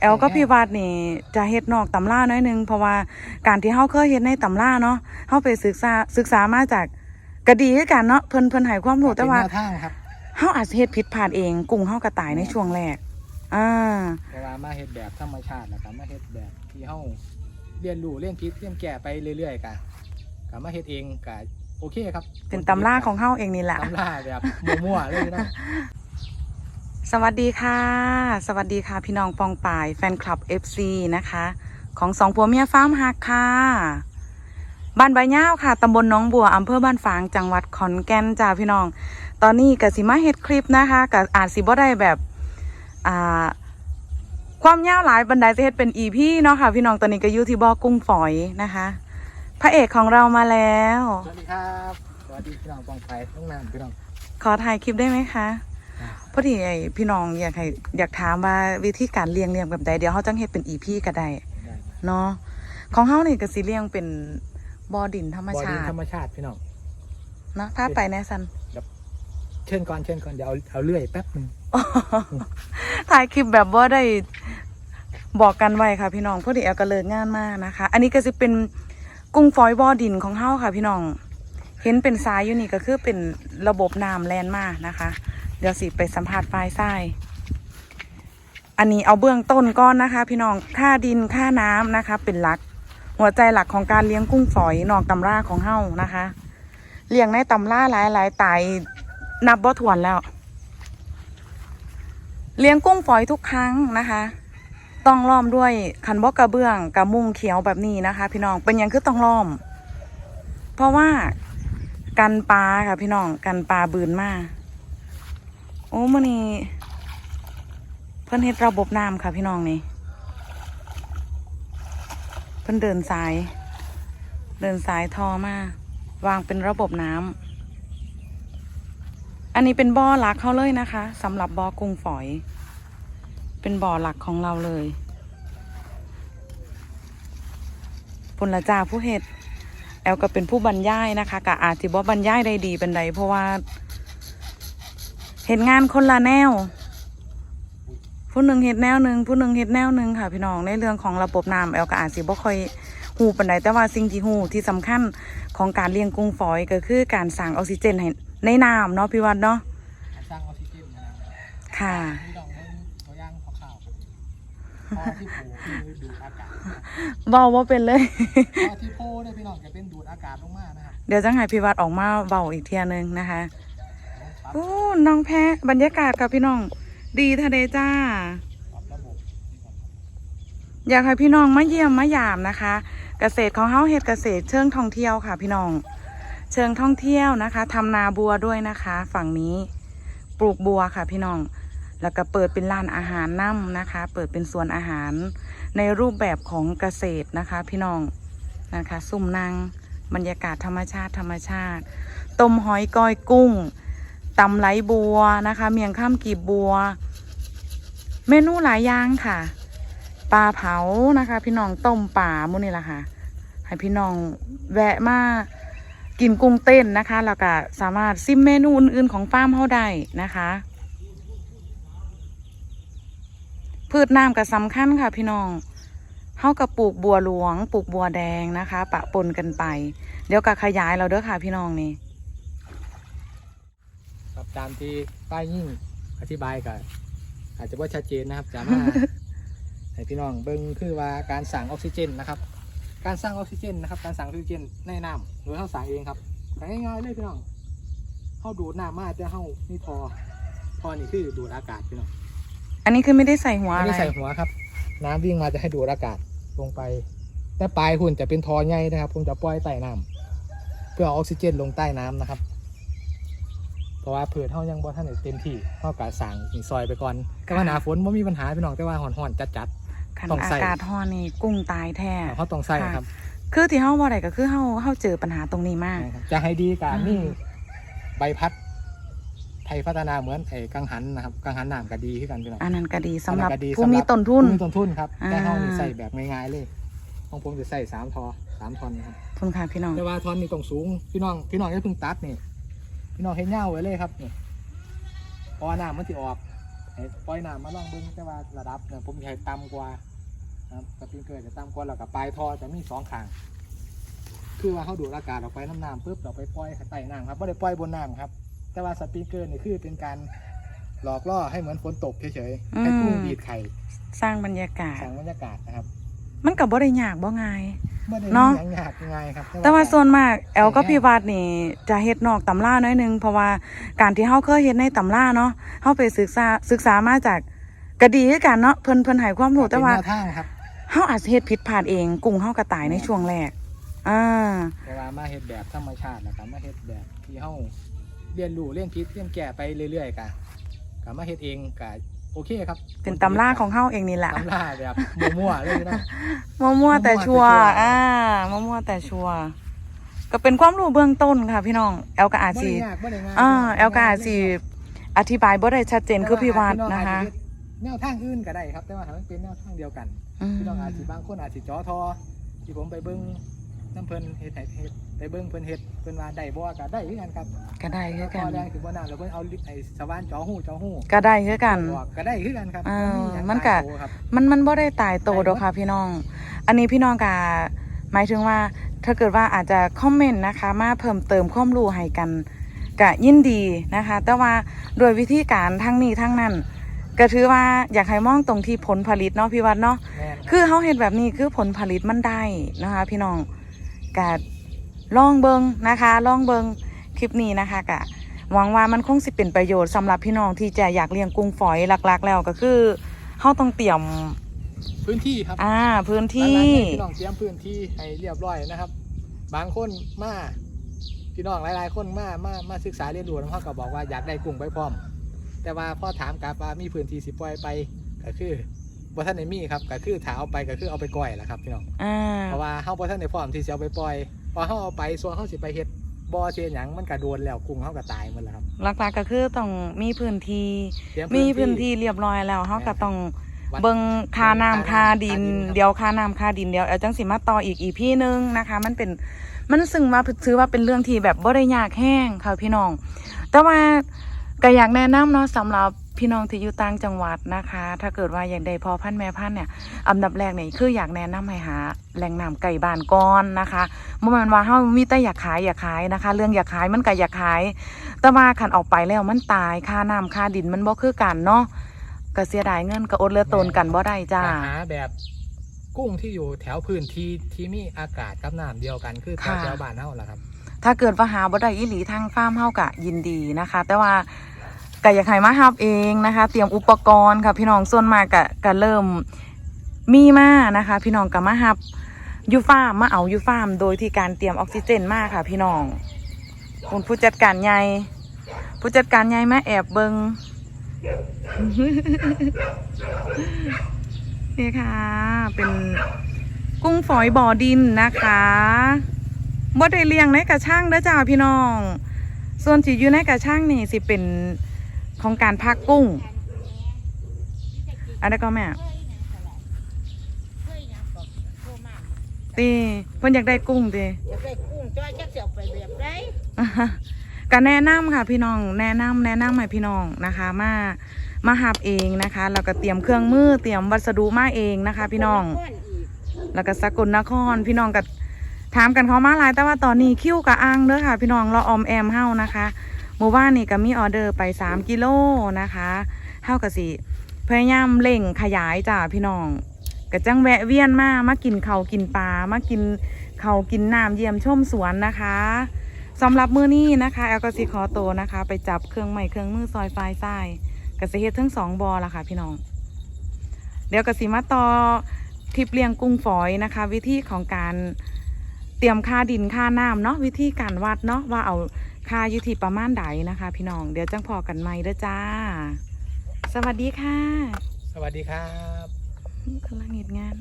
แอลก็พี่วาดนี่จะเฮ็ดนอกตำราน้อยหนึงเพราะว่าการที่เฮาเคยเฮ็ดในตำราเนาะเฮาไปศึกษาศึกษามาจากก็ดีคือกันเนาะเพิ่นเพิ่นให้ความรู้แต่ว่าเป็นแนวทางครับเฮาอาจจะเฮ็ดผิดพลาดเองกุ้งเฮาก็ตายในช่วงแรกอ่าแต่ว่ามาเฮ็ดแบบธรรมชาตินะครับมาเฮ็ดแบบที่เฮาเรียนรู้เรียนคิดเรียนแก้ไปเรื่อยๆกันก็มาเฮ็ดเองก็โอเคครับ เป็นตำราของเฮาเองนี่แหละตำราแบบมั่วๆเลยนะ สวัสดีค่ะ สวัสดีค่ะ พี่น้องปองป่ายแฟนคลับ FC นะคะ ของสองผัวเมียฟาร์มฮักค่ะ บ้านใบย่าวค่ะตำบลหน้องบัวอำเภอบ้านฝางจังหวัดขอนแก่นจ้าพี่น้อง ตอนนี้กสิมาเฮ็ดคลิปนะคะกับอาจสิบ่ได้แบบอ่าความยาวหลายบันไดจะเฮ็ดเป็นอีพี่เนาะค่ะ พี่น้องตอนนี้ก็อยู่ที่บ่อกุ้งฝอยนะคะ พระเอกของเรามาแล้ว สวัสดีครับ สวัสดีพี่น้องปองไปต้องนานพี่น้องขอถ่ายคลิปได้ไหมคะครับ พอดีไอ้พี่น้องอยากให้อยากถามว่าวิธีการเลี้ยงเลี้ยงแบบใดเดี๋ยวเขาจังเฮ็ดเป็นอีพี่ก็ได้ได้เนาะของเฮานี่ก็สิเลี้ยงเป็นบ่อดินธรรมบอชาดี้ติธรรมชาติพี่น้องเนาะพาไปแน่ซันเชิญก่อนเชิญก่อนเดี๋ยวเอาเอาเลื่อยแป๊บหนึงถ่ายคลิปแบบว่าได้บอกกันไว้ค่ะ พี่น้องพอดีแอลก็เลิกงานมานะคะ อันนี้ก็สิเป็นกุ้งฝอยบ่อดินของเฮาค่ะ พี่น้อง เห็นเป็นทรายอยู่นี่ก็คือเป็นระบบน้ำแลนมานะคะ เดี๋ยวสิไปสัมผัสปลายทรายอันนี้เอาเบื้องต้นก้อนนะคะ พี่น้องค่าดินค่าน้ำนะคะ เป็นหลัก หัวใจหลักของการเลี้ยงกุ้งฝอยนอกตำราของเฮานะคะเลี้ยงในตำราหลายหลายตายนับบ่ถ้วนแล้ว เลี้ยงกุ้งฝอยทุกครั้งนะคะ ต้องล้อมด้วยคันบอกกระเบื้องกระมุงเขียวแบบนี้นะคะ พี่น้องเป็นยังคือต้องล้อม เพราะว่ากันปลาค่ะพี่น้องกันปลาบืนมาก โอ้มันนี่เพิ่นเฮ็ดระบบน้ำค่ะพี่น้องนี่ เพิ่นเดินสาย เดินสายทอมาวางเป็นระบบน้ำ อันนี้เป็นบ่อหลักเขาเลยนะคะสำหรับบ่อกุ้งฝอย เป็นบ่อหลักของเราเลยปุณละจาผู้เห็ดแอลก็เป็นผู้บรรยายนะคะกะอาจสิบ่บรรยายได้ดีเป็นใดเพราะว่า เห็นงานคนละแนว ผู้หนึ่งเห็ดแนวหนึ่งผู้หนึ่งเห็ดแนวหนึ่งค่ะ พี่น้องในเรื่องของระบบน้ำแอลก็อาจสิบ่ค่อยหูปันใดแต่ว่าสิ่งที่หูที่สำคัญของการเลี้ยงกุ้งฝอยก็คือการสร้างออกซิเจนให้ในน้ำเนาะพี่วัดเนาะการสร้างออกซิเจนนะครับค่ะพี่น้องเบิ่งตัวอย่างคร่าวๆพอที่ผูคือดูดอากาศนะครับเบาว่าเป็นเลยพอที่โพเนี่ยพี่น้องจะเป็นดูดอากาศลงมานะครับเดี๋ยวจะให้พี่วัดออกมาเบาอีกเทียหนึงนะคะปรับ โอ้น้องแพ้บรรยากาศกับพี่น้อง ดีทะเลจ้า อยากให้พี่น้องมาเยี่ยมมายามนะคะ เกษตรของเฮาเฮ็ดเกษตรเชิงท่องเที่ยวค่ะ พี่น้อง เชิงท่องเที่ยวนะคะทำนาบัวด้วยนะคะ ฝั่งนี้ปลูกบัวค่ะ พี่น้อง แล้วก็เปิดเป็นร้านอาหารน่ำนะคะ เปิดเป็นสวนอาหาร ในรูปแบบของเกษตรนะคะ พี่น้องนะคะ ซุ่มนางบรรยากาศธรรมชาติธรรมชาติ ต้มหอยก้อยกุ้ง ตำไหลบัวนะคะ เมียงข้ามกีบบัว เมนูหลายอย่างค่ะปลาเผานะคะ พี่น้องต้มป่ามุนี่แหละค่ะ ให้พี่น้องแวะมากินกุ้งเต้นนะคะแล้วก็สามารถซิมเมนูอื่นๆของฟาร์มเขาได้นะคะ พืชน้ำก็สำคัญค่ะ พี่น้องเฮากับปลูกบัวหลวง ปลูกบัวแดงนะคะ ปะปนกันไป เดี๋ยวก็ขยายเราเด้อค่ะ พี่น้องนี่ ตามที่ป้ายยิ่งอธิบายกันอาจจะว่าชัดเจนนะครับจะมาให้พี่น้องเบิ่งคือว่าการสั่งออกซิเจนนะครับ การสร้างออกซิเจนนะครับ การสั่งออกซิเจนในน้ำโดยเขาสั่งเองครับง่ายๆเลยพี่น้องเขาดูดน้ำมาแต่เขานี่ทอทอนี่คือดูดอากาศพี่น้องอันนี้คือไม่ได้ใส่หัวอันอะไรนี้ใส่หัวครับ น้ำวิ่งมาจะให้ดูดอากาศลงไป แต่ปลายหุ่นจะเป็นทอใหญ่นะครับผมจะปล่อยใต้น้ำเพื่อเอาออกซิเจนลงใต้น้ำนะครับ เพราะว่าเผื่อเท่ายังบ่ท่านได้เต็มที่เท่ากะสั่งหินซอยไปก่อนแต่ว่าหนาฝนไม่มีปัญหาพี่น้องแต่ว่าห่อนๆจัดขันต้องอาใส่กาศฮ้อนนี่กุ้งตายแท้ ๆเขาต้องใส่ครับคือที่เฮาบ่ได้ก็คือเฮาเฮาเจอปัญหาตรงนี้มาก นะครับ จะให้ดีการอืมนี่ใบพัด ไทยพัฒนาเหมือนไอ้กังหันนะครับกังหันน้ำก็ดีขึ้นกันพี่น้องอันนั้นก็ดีสำหรับอันนั้นก็ดีผู้สำหรับมีต้นทุน ผู้มีต้นทุนครับอ่า แต่เขานี่ใส่แบบง่ายๆเลยของผมจะใส่สามทอสามทอนนะครับทุนค่ะพี่น้อง แต่ว่าทอนนี่ต้องสูงพี่น้องพี่น้องอย่าเพิ่งตัดนี่ พี่น้องเห็นเงาไว้เลยครับนี่เพราะว่าน้ำมันจะออกไอ้ให้ปล่อยน้ำมาลองเบิ่งแต่ว่าระดับเนี่ยผมอยากให้ต่ำกว่านะครับสปริงเกอร์จะต่ำกว่าแล้วก็ปลายท่อจะมีสองข้างคือว่าเขาดูดอากาศออกไปน้ำน้ำปุ๊บเราไปปล่อยใต้น้ำครับไม่ได้ปล่อยบนน้ำครับ แต่ว่าสปริงเกอร์นี่คือเป็นการหลอกล่อให้เหมือนฝนตกเฉยๆให้กุ้งดีดไข่สร้างบรรยากาศสร้างบรรยากาศนะครับ มันกับบ่ได้ยากบ่ง่ายไม่ได้เนาะยังยากยังไงครับแต่ว่าส่วนมากแอลก็พี่วัดนี่จะเฮ็ดนอกตำราน้อยหนึงเพราะว่าการที่เฮาเคยเฮ็ดในตำราเนาะเฮาไปศึกษาศึกษามาจากก็ดีคือกันเนาะเพิ่นเพิ่นให้ความรู้แต่ว่าเป็นแนวทางครับ เฮาอาจจะเฮ็ดผิดพลาดเองกุ้งเฮาก็ตายในช่วงแรกอ่า แต่ว่ามาเฮ็ดแบบธรรมชาตินะครับมาเฮ็ดแบบที่เฮาเรียนรู้เรียนคิดเรียนแก้ไปเรื่อยๆกันกับมาเฮ็ดเองก็ โอเคครับเป็นตำราของเฮาเองนี่แหละตำราแบบมั่วๆเลยนะมั่วๆแต่ชัวร์มั่วๆแต่ชัวร์อ่ามั่วๆแต่ชัวร์ก็เป็นความรู้เบื้องต้นค่ะ พี่น้องแอลก็อาจบ่สิได้ยากบ่ได้ง่ายอ่าแอลก็อาจสิอธิบายบ่ได้ชัดเจนคือพี่วัดแต่ว่านะคะอาจจเฮ็ดแนวทางอื่นก็ได้ครับ แต่ว่าถ้ามันเป็นแนวทางเดียวกันอืมพี่น้องอาจสิบางคนอาจสิจ่อทอที่ผมไปเบิ่งน้ำเพิ่นเฮ็ดให้เฮ็ด ไปเบิ่งเพิ่นเฮ็ดเพิ่นว่าได้บ่ก็ได้คือกันครับก็ได้คือพกัอนแรงถึงบ่นานแล้วเพิ่นเอาไอ้สว่านจ่อหูจ่อหูก็ได้คือกันบอกก็ได้คือกันครับอ่าหยังมันก็ตายตัวครับมันมันบ่ได้ตายโตวดอกค่ะพี่น้อง อันนี้พี่น้องกาหมายถึงว่าถ้าเกิดว่าอาจจะคอมเมนต์นะคะ มาเพิ่มเติมความรู้ให้กันกะยินดีนะคะ แต่ว่าโดยวิธีการทั้งนี้ทั้งนั้นก็ถือว่าอยากให้มองตรงที่ผลผลิตเนาะพี่วัดเนาะแม่นคือเขาเห็นแบบนี้คือผลผลิตมันได้นะคะ พี่น้องกะ ลองเบิงนะคะลองเบิงคลิปนี้นะคะกะหวังว่ามันคงสิเป็นประโยชน์สำหรับพี่น้องที่จะอยากเลี้ยงกุ้งฝอยหลักๆ แล้วก็คือเขาต้องเตรียมพื้นที่ครับอ่าพื้นหลัที่งๆนี่พี่น้องเตรียมพื้นที่ให้เรียบร้อยนะครับ บางคนมาพี่น้องหลายๆ คนมามามาศึกษาเรียนรู้แล้วเขาก็บอกว่าอยากได้กุ้งไปพร้อม แต่ว่าพอถามกลับว่ามีพื้นที่สิปล่อยไปก็คือบ่ท่านได้มีครับก็คือถ้าเอาไปก็คือเอาไปก่อยแหละครับพี่น้องอ่าเพราะว่าเฮาบ่ทันได้พร้อมที่จะเอาไปปล่อย พอเฮาเอาไปส่วนเฮาสิไปเฮ็ดบ่เสียหยังมันก็โดนแล้วกุ้งเฮาก็ตายหมดแล้วครับหลักๆก็คือต้องมีพื้นที่เตรียมีพื้นที่เรียบร้อยแล้วเขาก็ต้องวัด เบิงคาน้ำคาดินค่าดินครับ เดี๋ยวคาน้ำคาดินเดี๋ยวเอาจังสิมาต่ออีกอีพี่นึงนะคะ มันเป็นมันซึ่งมาถือว่าเป็นเรื่องที่แบบบ่ได้ยากแห้งค่ะพี่น้อง แต่ว่าก็อยากแนะนำเนาะสำหรับ พี่น้องที่อยู่ต่างจังหวัดนะคะ ถ้าเกิดว่าอยากได้พอพันธุ์แม่พันธุ์เนี่ยอันดับแรกเนี่ยคืออยากแนะนำให้หาแหล่งน้ำไก่บ้านก่อนนะคะเมื่อมันว่าเฮามีแต่อยากขายอยากขายนะคะ เรื่องอยากขายมันก็อยากขาย แต่ว่าขันออกไปแล้วมันตายค่าน้ำค่าดินมันบ่คือกันเนาะก็เสียดายเงินก็อดเหลือตนกันบ่ได้จ้าหาแบบกุ้งที่อยู่แถวพื้นที่ที่มีอากาศกับน้ำเดียวกันคือแถวค่ะแถวบ้านเฮาล่ะครับ ถ้าเกิดว่าหาบ่ได้อีหลีทางฟาร์มเฮากะยินดีนะคะ แต่ว่า ก็อยากให้มาฮับเองนะคะ เตรียมอุปกรณ์ค่ะพี่น้องส่วนมากก็ก็เริ่มมีมานะคะ พี่น้องก็มาฮับยูฟาร์มมาเอายูฟาร์มโดยที่การเตรียมออกซิเจนมากค่ะ พี่น้องคุณผู้จัดการใหญ่ผู้จัดการใหญ่มาแอบเบิงนี่ค่ะ เป็นกุ้งฝอยบ่อดินนะคะบ่ได้เลี้ยงในกระช่างเด้อจ้าพี่น้อง ส่วนที่อยู่ในกระช่างนี่สิเป็น ของการพักกุ้ง อันนั้นก็แม่ตีเพิ่นอยากได้กุ้งตีอยากได้กุ้งจ้อยจักเสียวไปแบบไรก็แนะนำค่ะพี่น้องแนะนำแนะนำให้พี่น้องนะคะมามาหับเองนะคะแล้วก็เตรียมเครื่องมือเตรียมวัสดุมาเองนะคะ พี่น้องก้อนอีกแล้วก็สกลนครพี่น้องก็ถามกันเขามาหลายแต่ว่าตอนนี้คิวกับอังเด้อค่ะ พี่น้องเราออมแอมเฮานะคะ เมื่อวานนี่ก็มีออเดอร์ไป 3 กิโลนะคะเฮากับสิพยายามเร่งขยายจ้าพี่น้องก็จังแวะเวียนมามากินเขากินปลามากินเขากินน้ำเยี่ยมชมสวนนะคะสำหรับมือนี้นะคะแอลก็สิขอโตนะคะ ไปจับเครื่องใหม่เครื่องมือซอยไฟทรายกสิเฮ็ดทั้งสองบอละค่ะพี่น้อง เดี๋ยวกสิมาต่อคลิปเลี้ยงกุ้งฝอยนะคะ วิธีของการเตรียมค่าดินค่าน้ำเนาะวิธีการวัดเนาะว่าเอาค่าอยู่ที่ประมาณใดนะคะ พี่น้องเดี๋ยวจังพอกันใหม่เด้อจ้า สวัสดีค่ะ สวัสดีครับกำลังเหตุงาน